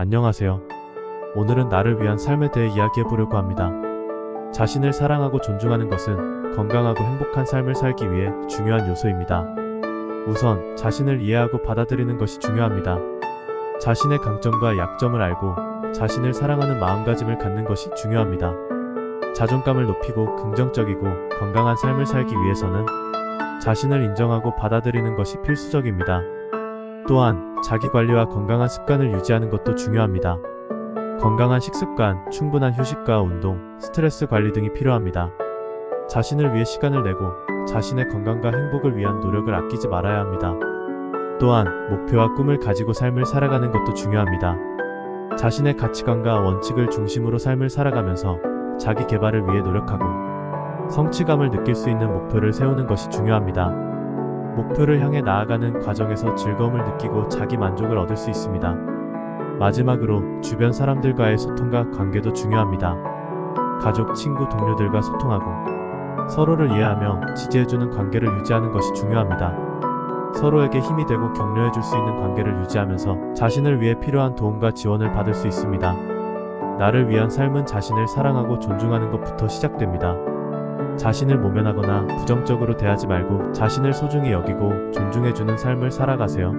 안녕하세요. 오늘은 나를 위한 삶에 대해 이야기해 보려고 합니다. 자신을 사랑하고 존중하는 것은 건강하고 행복한 삶을 살기 위해 중요한 요소입니다. 우선 자신을 이해하고 받아들이는 것이 중요합니다. 자신의 강점과 약점을 알고 자신을 사랑하는 마음가짐을 갖는 것이 중요합니다. 자존감을 높이고 긍정적이고 건강한 삶을 살기 위해서는 자신을 인정하고 받아들이는 것이 필수적입니다. 또한 자기 관리와 건강한 습관을 유지하는 것도 중요합니다. 건강한 식습관, 충분한 휴식과 운동, 스트레스 관리 등이 필요합니다. 자신을 위해 시간을 내고 자신의 건강과 행복을 위한 노력을 아끼지 말아야 합니다. 또한 목표와 꿈을 가지고 삶을 살아가는 것도 중요합니다. 자신의 가치관과 원칙을 중심으로 삶을 살아가면서 자기 개발을 위해 노력하고 성취감을 느낄 수 있는 목표를 세우는 것이 중요합니다. 목표를 향해 나아가는 과정에서 즐거움을 느끼고 자기 만족을 얻을 수 있습니다. 마지막으로 주변 사람들과의 소통과 관계도 중요합니다. 가족, 친구, 동료들과 소통하고 서로를 이해하며 지지해주는 관계를 유지하는 것이 중요합니다. 서로에게 힘이 되고 격려해 줄 수 있는 관계를 유지하면서 자신을 위해 필요한 도움과 지원을 받을 수 있습니다. 나를 위한 삶은 자신을 사랑하고 존중하는 것부터 시작됩니다. 자신을 모면하거나 부정적으로 대하지 말고 자신을 소중히 여기고 존중해주는 삶을 살아가세요.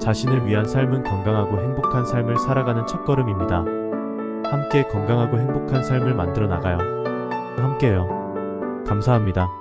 자신을 위한 삶은 건강하고 행복한 삶을 살아가는 첫걸음입니다. 함께 건강하고 행복한 삶을 만들어 나가요. 함께해요. 감사합니다.